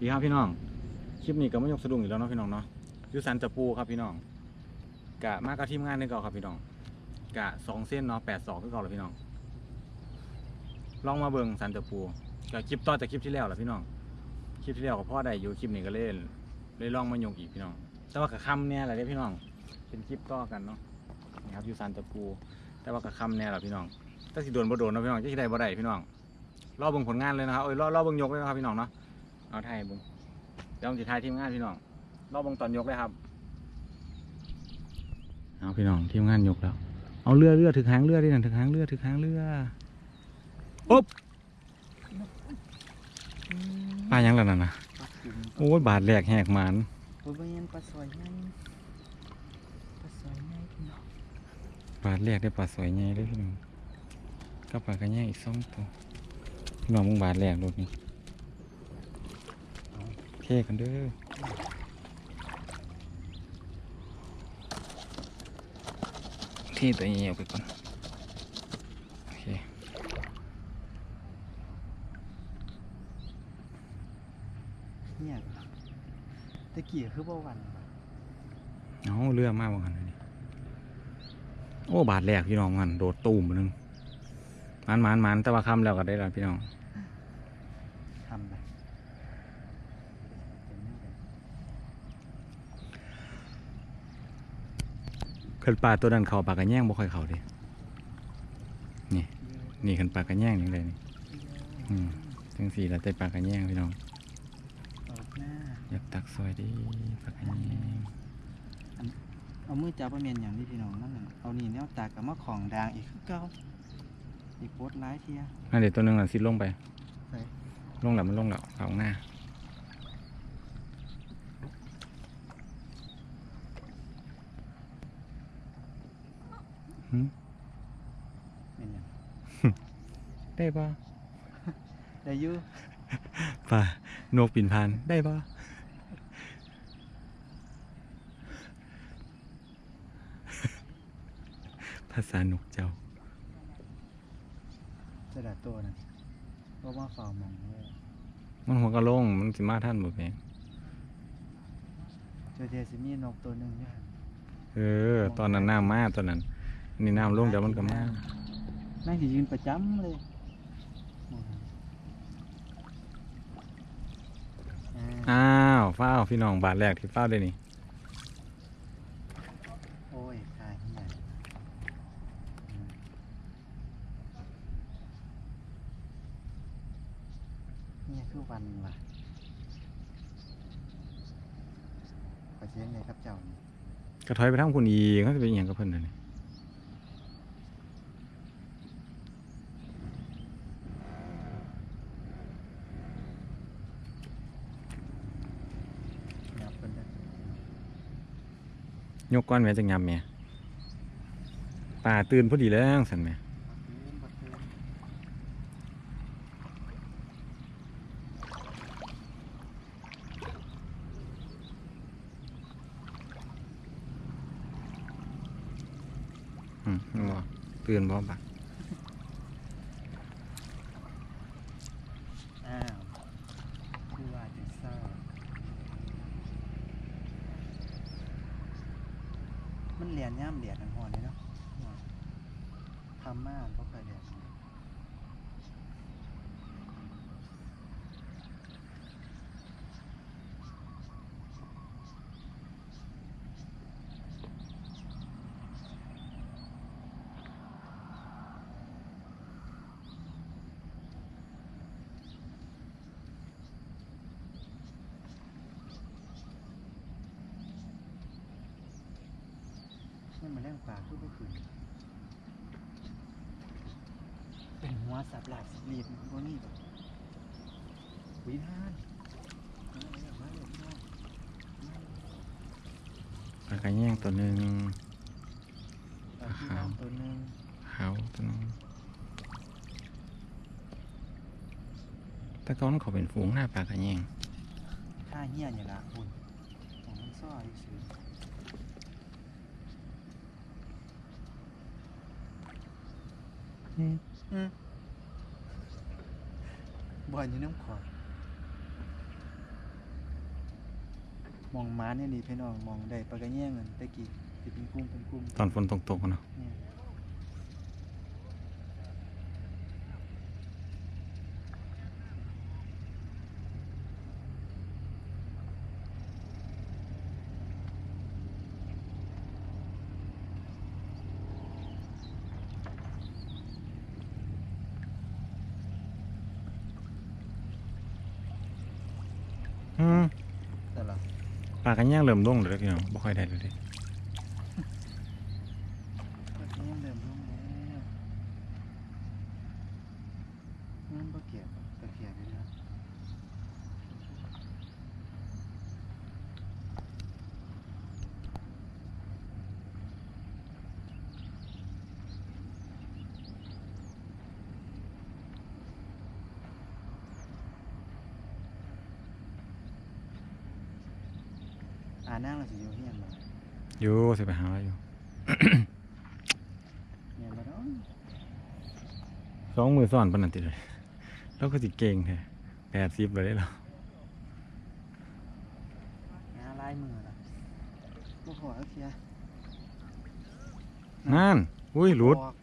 ดีครับพี่น้อง คลิปนี้ก็ไม่ยกสะดุ้งอีกแล้วเนาะพี่น้องเนาะยูสันจะปูครับพี่น้อง กะมากกับทีมงานนี่ก่อนครับพี่น้อง กะสองเส้นเนาะแปดสองคือเก่าเลยพี่น้อง ลองมาเบิ่งสันจะปูกะคลิปต่อจากคลิปที่แล้วแหละพี่น้อง คลิปที่แล้วก็พ่อได้อยู่คลิปนี้ก็เล่นเลยลองมายกอีกพี่น้อง แต่ว่ากะคำเนี่ยแหละเด้อพี่น้อง เป็นคลิปต่อกันเนาะ นี่ครับยูสันจะปู แต่ว่ากะคำเนี่ยแหละพี่น้องถ้าสิโดนบ่โดนเนาะพี่น้องจะสิได้บ่ได้พี่น้อง รอเบิ่งผลงานเลยนะครับเอ้ยรอรอเบิ่งยกเลยนะครับพี่น้องเนาะ เอาไทยบิ่งเดี๋ยวผมจะถ่ายทีมงานพี่น้องรอเบิ่งตอนยกเลยครับ เอาพี่น้องทีมงานยกแล้ว เอาเรือเรือถึงหางเรือดินั่นถึงหางเรือถึงหางเรืออ๊บปลายังแล้วนั่นนะปลาจุ่มโอ้ยบาดแหลกแหกหมานโอ้ยบ่แม่นปลาสอยใหญ่ปลาสอยใหญ่พี่น้องบาดแหลกได้ปลาสวยใหญ่เลยพี่น้องก็ปลากระแยงอีกสองตัวพี่น้องมึงบาดแหลกรถนี่ เท่กันเด้อเท่ตัวนี้เอาไปก่อนโอเคเนี่ยตะกี้คือบ่หวันว่ะเอาเรือมากว่ากันนี่โอ้ บาดแหลกพี่น้องมันโดดตูมไปหนึงมันมันมันแต่ว่าคำแล้วก็ได้แล้วพี่น้องทำเลยเป็นจั่งใด ขึ้นปลาตัวนั้นเขาปลากระแยงบ่ค่อยเขาเดินี่ นี่ขึ้นปลากระแยงนี่เลยนี่อืมจังสี่แล้วแต่ปลากระแยงพี่น้องออกหน้าอยากตักซอยดีปลากระแยงเอามือจับบ่แม่นหยังนี่พี่น้องนั่นน่ะเอานี่แนวตากกับมาของดางอีกคือเก่าอีกโพดหลายเที่ยนั่นเดี๋ยวตัวหนึงน่ะสิลงไปไปลงแล้วมันลงแล้วเอาข้างหน้าหึ แม่นหยัง ได้ปะได้อยู่ปลานกปิ่นพานได้ปะภาษานกเจ้าจะได้ตัวนั้นบ่มาเฝ้ามองเลยมันหัวกระโลงมันสิมาท่านบ่แม่นเจอเทียสิมีนกตัวหนึงเนี่ยเออ ตอนนั้นน้ำมาตอนนั้น นี่น้ำลงเดี๋ยวมันก็มานั่งสิยืนประจำเลยมองหาอ่าอ้าวฟ้าวพี่น้องบาทแรกที่ฟ้าวได้นี่โอ้ยขายที่ไหนอืมเนี่ยคือวันว่ะขอเชียงไงครับเจ้านี่ก็ถอยไปทางคุณอีกเขาจะเป็นอหย่างกับเพิ่นน่ะนี่ยับเป็นได้ ยกก้อนแม่จะงามแม่ป่าตื่นพอดีแล้วสันแม่บัดเตือนบัดเตือนอืมนั่นบ่ตื่นบ่บัก อ้าวคือว่าจะเศร้ามันเหรียญย่ำเหรียญอันหอนเลยเนาะทำมากเพราะเคยเรียน นี่มันแรงปลาคือบ่ขึ้นเป็นหัวสับหลาดสับหลีดพวกนี้แบบวินานมาเลยมาเลยมาเลยปลากระแยงตัวหนึ่งปลาที่น้องตัวหนึงขาวตัวหนึงแต่ก่อนเขาเป็นฝูงหน้าปลากระแยงท่าเหี้ยนี่ละคุณของมันซ้อยซื้อ บ่อยอยู่น้ำขอามองม้าเนี่ยนี่พี่น้องมองได้ปลากระแยงเงินตะกี้จะเป็นกุ้งเป็นกุ้งตอนฝนตกๆเนาะ เอืมแต่ละปลากันย่างเริ่มลงเลยเด้อพี่น้องบ่ค่อยได้เลยเด้ ปลากระแยงเดิมลงแล้วนั่นบ่เกี่ยวตะเกียบอยู่แล้ว อ่า นั่งเราสิอยู่เฮียนบ่อยู่สิไปหาอะไรอยู่ เฮียนบ่เนาะสองมือซ้อนปานนั้นติเลยแล้วก็สิเก่งแท้80เลยเด้เรางานลายมือล่ะบ่ขอเอาเสียนั่นอุ้ยหลุดออก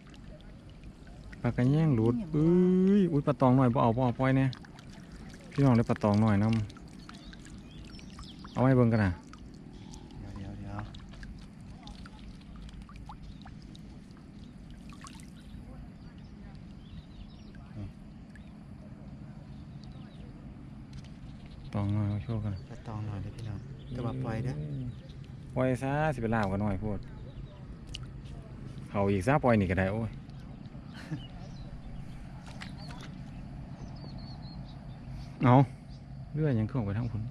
ปลากันย่างหลุดอุ้ยอุ้ยปลาตองหน่อยบ่เอาบ่เอาปล่อยแน่พี่น้องได้ปลาตองหน่อยนํเอาไว้เบิ่งกันน่ะ เดี๋ยวเดี๋ยวเดี๋ยว ตองหน่อยเอาโชว์กันจะตองหน่อยเด้อพี่น้องจะมาปล่อยเด้อปล่อยซะสิไปลาวกันหน่อยพูดเขาอีกซะปล่อยนี่ก็ได้โอ้ยเอาเลื่อยยังขึ้นออกไปทางพุ่น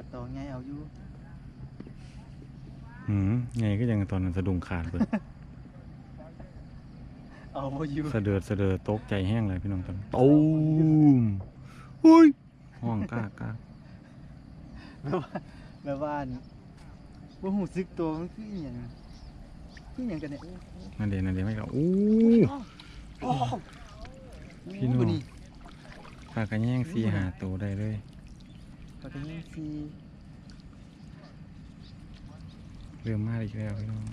ปลาตองไงเอาอยู่หืมไงก็ยังตอนนั้นสะดุ้งขาดเบิดเอาบ่อยู่สะเดิดสะเดิดตกใจแห้งเลยพี่น้องตอนตูมอุ้ยห้องกล้ากล้าแบบว่าแบบว่าอันบ่ฮู้สึกตัวมันคืออีหยังคือหยังกันเนี่ยนั่นเดี๋ยวนั่นเดี๋ยวไม่ก็อู้โอ้พี่น้องบ่นี่ปลากระแยงสีหาตัวได้เลย ปากระยิงซีเริ่มมาอีกแล้วพี่น้อง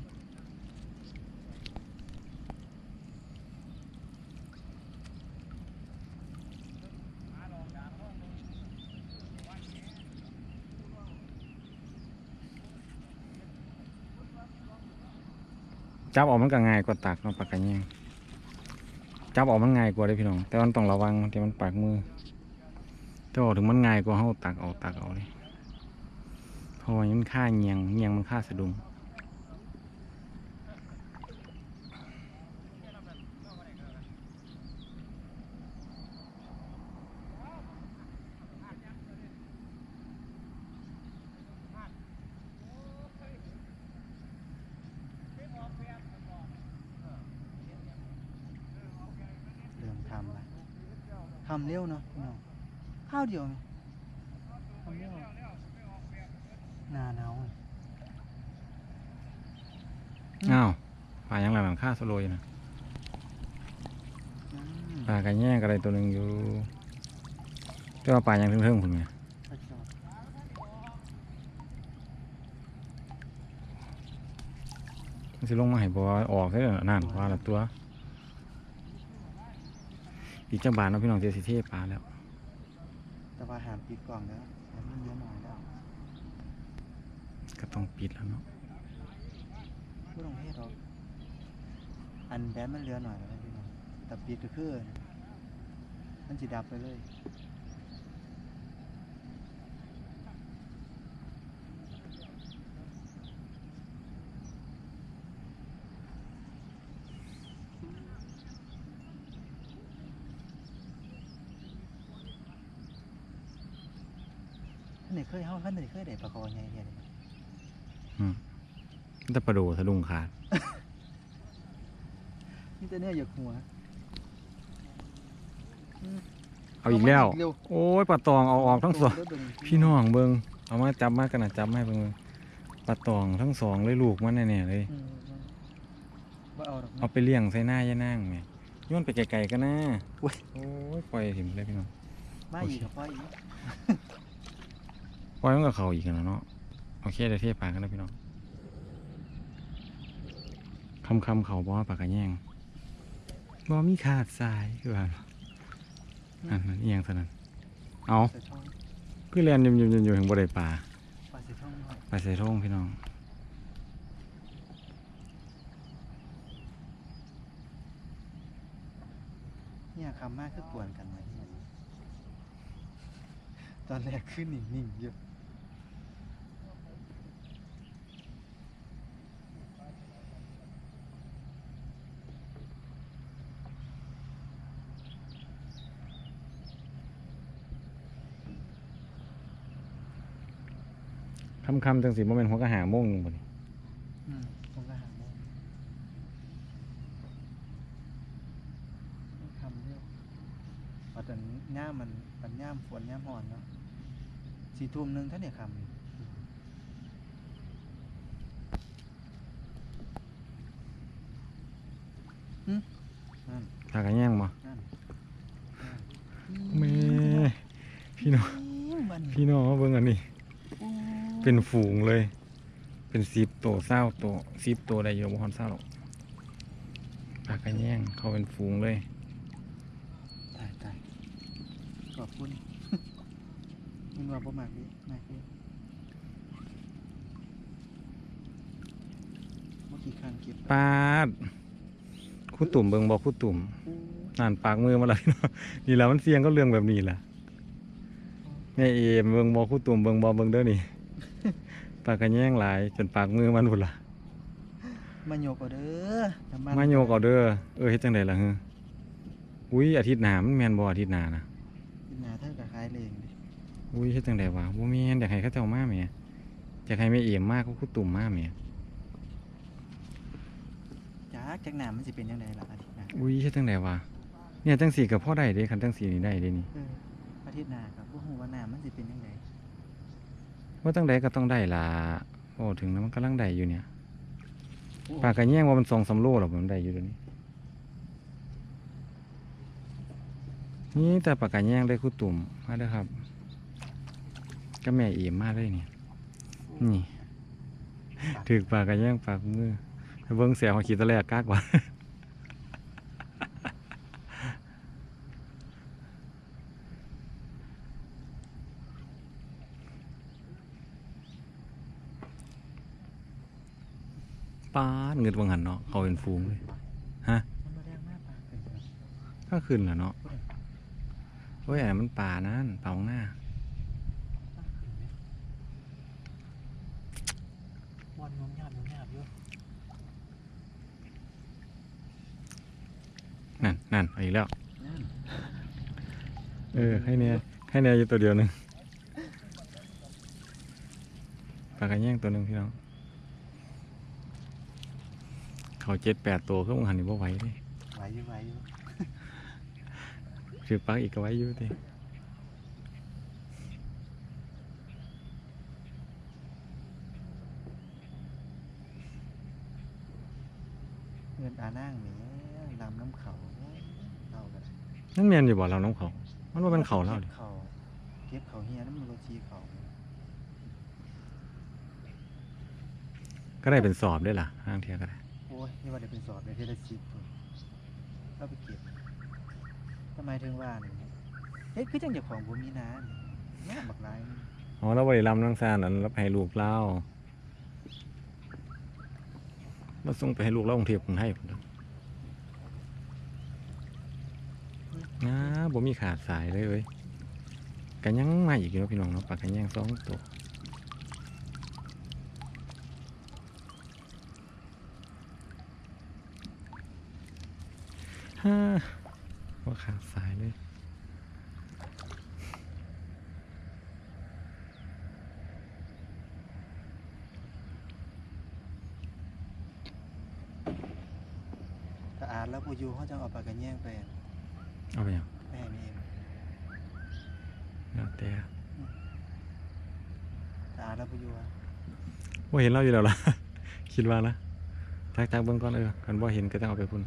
จับออกมันก็ง่ายกว่าตักเนาะปากระแยงจับออกมันง่ายกว่าเลยพี่น้อง แต่มันต้องระวังที่มันปากมือ แต่บอกถึงมันง่ายกว่าเฮาตักเอาตักเอาเลยเพราะว่ามันค่าเงียงเงียงมันค่าสะดุ้งเริ่มทำละทำเร็วเนาะ ข้าวเดียวไหมทำเร็วหนาหนาวอะอ้าวปลายังหลังค่าสโลยนะอืมปลากระแยงอะไรตัวหนึ่งอยู่แต่ว่าปลายังเทิงๆผมไงปลาจอดมันสิลงมาให้บอออกได้อนั่นว่าละตัวอีกจังบาทเนาะพี่น้องเจสิเทปลาแล้ว แต่ว่าหามปิดกล่องแล้วแต่มันเยอะหน่อยแล้วก็ต้องปิดแล้วเนาะผู้ลงเทศหรอกอันแบนมันเหลือหน่อยแล้วนะพี่น้องแต่ปิดก็คือ มันจะดับไปเลย ท่านไหนเค ยเฮาท่านไหนเคยได้ปลาคอใหญ่เดียวเลยมันจะประโดดสะดุ้งขาดนี่แต่เนี่ยอยากหัวเอาอีกแล้วเามาเร็วโอ้ยปลาตองเอาออกทั้งสองเร็วเบิ่พี่น้องเบิงเอามาจับมากันนะจับมาให้เบิงปลาตองทั้งสองเลยลูกมันแน่ๆเลย อืมว่าเอาดอกเอาไปเลี้ยงใส่หน้าย่านั่งแหม่โย้อนไปไกลๆก็น่าโอ้ย โอ้ยปล่อยถิ่มเลยพี่น้อง มาอีกกับพ่ออีกปล่ อยมันกับเขาอีกแล้วเนาะโอเคเดี๋ยวเทียบปากกันนะพี่น้องคำคำเขาบ่ปากกระแยงบอมีขาดสายคือว่าอันนั้นเอียงเท่านั้นเอาคือเรียนยุ่มยุ่มอยู่แห่งบ่ได้ป่าปลาใส่ช่องหน่อยไปใส่ท่งพี่น้องเนี่ยคำมากคือกวนกันไว้ตอนแรกขึ้นนิ่งๆอยู่ คำๆจังสิบ่แม่นหัวกระหาโม่งหนึงบ่นี่อืมผมก็หาโมงคำเดียวพอตอนย่ามมันปันย่ามฝนย่ามหอนเนาะสี่ทุ่มหนึงท่านเนี่ยคำอยู่อืมนั่นปากกระแยงบ่นั่น แม่พี่น้องมันพี่น้องเบิ่งอันนี้ เป็นฝูงเลย เป็นสิบตัวเศร้าตัวสิบตัวได้เยอะบ่ฮอนเศร้าหรอกปากกระแยงเขาเป็นฝูงเลยตายตายขอบคุณมันว่าบ่มากดิมากดิเมื่อกี้ข้างเก็บปาดคู่ตุ่มเบิ่งบอกคู่ตุ่มนั่นปากมือมาเลยเนาะนี่แหละมันเสียงก็เรื่องแบบนี้แหละแม่เอมเบิ่งบอกคู่ตุ่มเบิ่งบอเบิ่งเด้อนี่ ปากกระแยงหลายจนปากมือมันพุ่นล่ะมาโยกเอาเด้อน้ำมันมาโยกเอาเด้อเออเฮ็ดจังไดล่ะฮึอุ้ยอาทิตย์หน้ามันแม่นบ่อาทิตย์หน้านะกินหนาเท่ากับคล้ายเลงดิอุ้ยเฮ็ดจังไดวะบ่แม่นอยากให้เขาเจ้ามาแหมอยากให้แม่เอมมาก็คู่ตุ่มมาแหมจักจักหนามันสิเป็นยังไงล่ะอาทิตย์หน้าอุ้ยเฮ็ดจังไดวะเนี่ยจังสี่ก็พอได้เด้คันจังสี่นี่ได้เด้นี่เอออาทิตย์หน้าครับบ่ฮู้ว่าหน้ามันสิเป็นยังไง ว่าจังไดก็ต้องได้ล่ะโอ้ถึงแล้วมันกำลังได้อยู่เนี่ยโอ้ปากกระแยงว่ามัน2 3โลแล้วมันได้อยู่เดี๋ยวนี้นี่แต่ปากกระแยงได้คู่ตุ่มมาเด้อครับ ก็แม่เอมมาเลยนี่นี่ถึกปากกระแยงปากมือเบิ่งเสียงของขีดตะแลกกากว่า ป้าด เงินวังหันเนาะเขาเป็นฟูงเลยมันบ่แดงมากปากเป็นแบบก็ขึ้นแหละเนาะโอ้ยอันมันป่านั่นป่าของหน้านไหมวันงมหยาบงมหยาบอยู่นั่นนั่นเอาอีกแล้ว เออ ให้เนี่ยให้เนี่ยอยู่ตัวเดียวหนึ่งปลากระแยงตัวหนึ่งพี่น้อง เขาเจ็ดแปดตัวก็มึงหันนี่บ่ไหวเลยไหวอยู่ไหวอยู่ถือปลักอีกก็ไหว้อยู่ดิเงินอานั่งนี่ลำน้ำเขาเราก็ได้นั่นแมนอยู่บ่เราน้องเขามันว่าเป็นเขาเล่าดิก็บเขาเก็บเขาเฮียน้ำมันโรจีเขาก็ได้เป็นสอบได้วยล่ะห้างเทียก็ได้โอ้ยนี่ว่าเดี๋ยวเป็นสอบเลยเทเลซิปเอาไปเก็บทำไมถึงว่านี่เฮ้ยคือจังเจ้าของบ่มีน้ำเนี่ยบักลายนี่อ๋อเราบริลำน้องซานอันเราไปให้ลูกเล่าเราส่งไปให้ลูกเล่ากรุงเทพกรุงไทยพุ่นเด้อนะบ่มีขาดสายเลยเว้ยกันยังมาอีกอยู่เนาะพี่น้องเนาะปากกันยังสองตัว ฮ่าว่าขาดสายเลยถ้าอ่านแล้วบ่อยู่เขาจะเอาปากกันแย่งไปอะเอาไปยังไปให้แม่เองแล้วแต่ถ้าอ่านแล้วบ่อยู่อะว่าเห็นเราอยู่แล้วล่ะ คิดว่านะจักจักเบิ่งก่อนเออกันว่าเห็นก็ต้องเอาไปพุ่น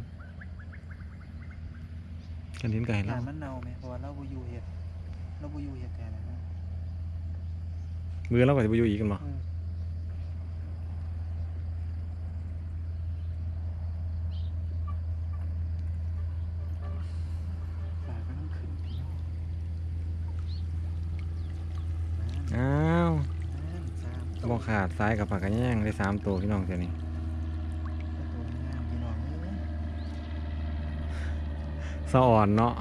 กันเห็นก็เห็นงาเรานมันเน่าไหมเพราะว่าเราบ่อยู่เฮ็ดเราบ่อยู่เฮ็ดแทนนะมือเราก็จะไปอยู่อีกกันบ่อืมฝากก็ต้องขึ้นพี่น้องนั่นอ้าวนั่นสามตัวบ่ขาดซ้ายกับปากกระแยงได้สามตัวพี่น้องเจ้านี่ ตัวงามพี่น้องเอ้ย สะอ่อนเนาะ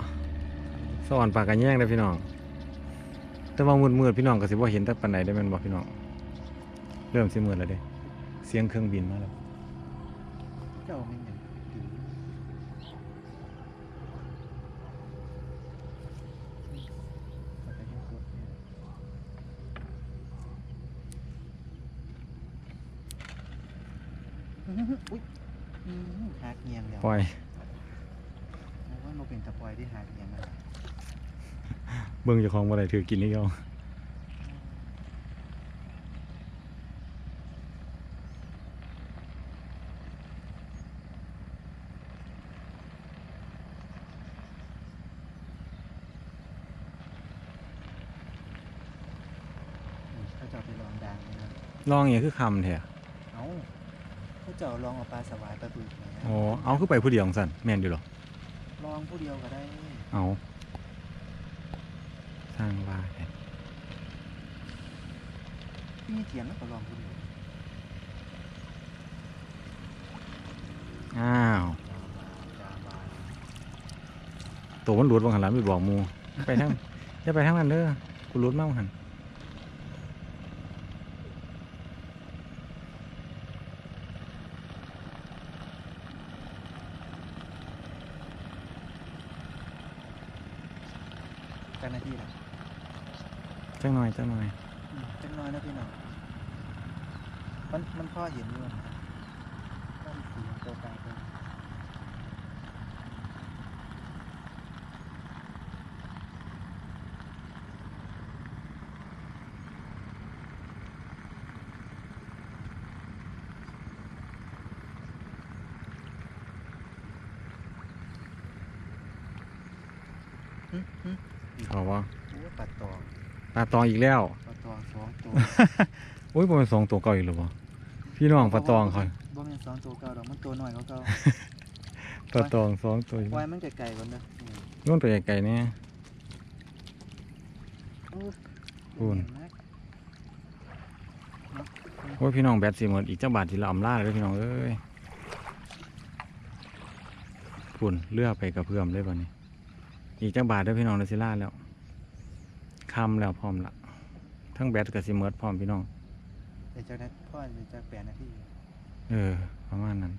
สะอ่อนปากกระแยงได้อพี่น้อง แต่ว่ามืดๆพี่น้องก็สิบ่เห็นแต่ปานใดได้แม่นบ่พี่น้อง เริ่มสิมืดแล้วเด้เสียงเครื่องบินมาแล้วเจ้าเป็นอย่างดีเอาไปให้ครบเนี่ยอื้อหืออุ้ยอื้อหือหักเงียงแล้วปล่อย เพราะว่าเราเป็นตะปอยที่หักเงียงนะเบิ่งเจ้าของบ่ได้ถือกินนี่เอาอืมเขาจะเอาไปลองดังเลยนะลองอย่างคือคำแท้เอาเขาจะเอาลองเอาปลาสวายปลาบึกมานะอ๋อเอาคือไปผู้เดียวจังซั่นแม่นอยู่เหรอ ลองผู้เดียวก็ได้ เอาสร้างว่าแท้พี่เถียงแล้วก็ลองผู้เดียวอ้าวจาบาจาบาตัวมันหลุดบ่หันหลังไปบอกหมู่ไปทาง อย่าไปทางนั้นเด้อกูหลุดมาบ่หัน กันนาทีละจังหน่อยจังหน่อยอืมจังน้อยนะพี่น้องมันมันพ่อเห็นอยู่นะต้นสีตัวกลางตัวหึหึ เขาว่า โอ้ยปัดตอง ป ลาตองอีกแล้วปัดตองสองตัวอุ้ยบ่เป็นสองตัวเก่าอีกแล้วบ่พี่น้องปลาตองเขาบ่แม่นสองตัวเก่าดอกมันตัวน้อยเขาเก่าปลาตองสองตัวปล่อยมันไกลๆก่อนเด้ออืมนู่นตัวใหญ่ๆเนี่ยโอ้ยพูนเห็นไหมโอ้ยพี่น้องแบตสิหมดอีกจังบาทที่เราอำลาเลยพี่น้องเอ้ยพุ่นเลือกไปกับเพื่อมเลยบ่นี้ อีกจังบาทเด้อพี่น้องเดซิล่าแล้ว คำแล้วพร้อมละทั้งแบตกับสิเมิดพร้อมพี่น้องเดี๋ยวจากนั้นพ่อเดี๋ยวจากแปดนาทีเออ ประมาณนั้น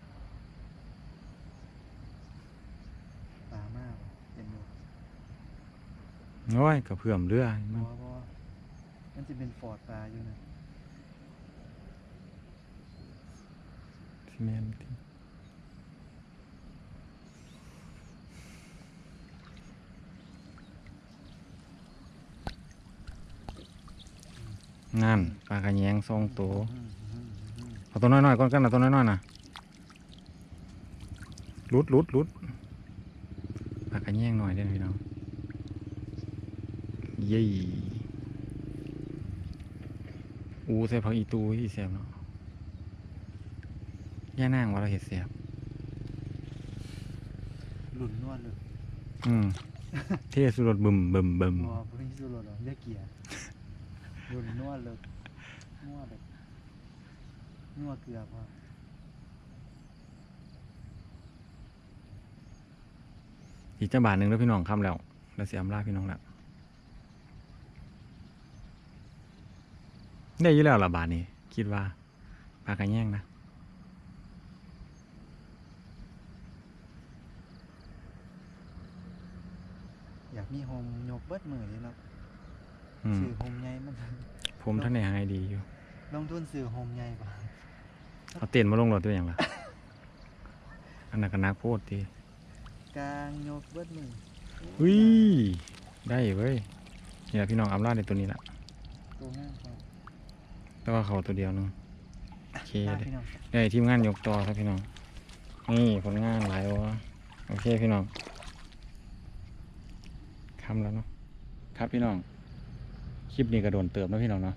ปลามากเต็มเลยโอ้ยกับเพื่อมเรือเพมันราะว่ามันจะเป็นฟอร์ดปลาอยู่นะ ซีเมนต์ นั่นปลากระแยงทรงโตวอืมอืมอืมเอาตัวน้อยๆก่อนกันนะตัวน้อยๆนะลุดลุดลุดปากกันแย่งหน่อยได้ไหมพี่น้องเยี่อูใส่ผักอีตูที่แสบเนาะย่านั่งว่าเราเห็ดแสบหลุนนวดเลยอืมเทสุรสบึมบึมบึมพอพริสุโรหรอเรียกเกียร์ หลุนนวดเลยนวดแบบนวดเกลือพออีกจังบาทหนึ่งแล้วพี่น้องคำแล้วแล้วเสียมลาพี่น้องละได้อยี่แล้วละบาทนี้ คิดว่าปากกันแย่งนะอยากมีโฮมยกเบิดมือเลยเนาะ อืมซื้อโฮมใหญ่มันผมท่านในหายดีอยู่ ลงทุนซื้อโฮมใหญ่ป่ะเอาเต้นมาลงรถตัวอย่างละอันนั้นก็นักโพดทีกลางยกเบิดมืออุ้ยได้เว้ยนี่แหละพี่น้องอำลาในตัวนี้ละตัวง่ายพอแต่ว่าเขาตัวเดียวนึงโอเคลาเด้พี่น้องได้ทีมงานยกต่อครับพี่น้องนี่ผลงานหลายวะโอเคพี่น้องคำแล้วเนาะครับพี่น้อง คลิปนี้ก็โดนเติมนะพี่น้องเนาะ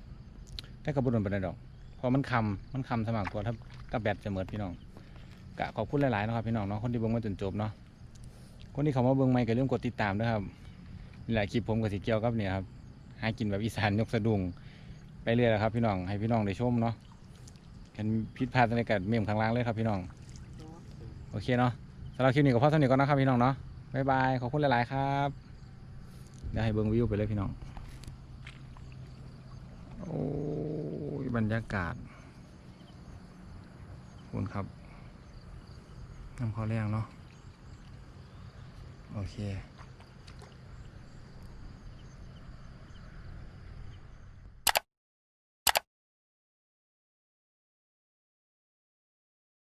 แต่ก็บ่โดนไปได้ดอกเพราะมันคำมันคำสมัครตัวถ้ากับแบตจะเมิดพี่น้องกะขอบคุณหลายๆนะครับพี่น้องเนาะคนที่เบิ่งมาจนจบเนาะคนที่เขามาเบิ่งใหม่ก็เริ่มกดติดตามด้วยครับมีหลายคลิปผมก็สิเกียวกับเนี่ยครับหากินแบบอีสานยกสะดุงไปเรื่อยแหละครับ พี่น้องให้พี่น้องได้ชมเนาะกันผิดพลาดอะไรกับเมมข้างล่างเลยครับพี่น้องโอเคเนาะสำหรับคลิปนี้ก็พอเท่านี้ก่อนนะครับพี่น้องเนาะบ๊ายบายขอบคุณหลายๆครับเดี๋ยวให้เบิ้งวิวไปเลยพี่น้อง โอ้ยบรรยากาศคุณครับน้ำข้อแรงเนาะโอเค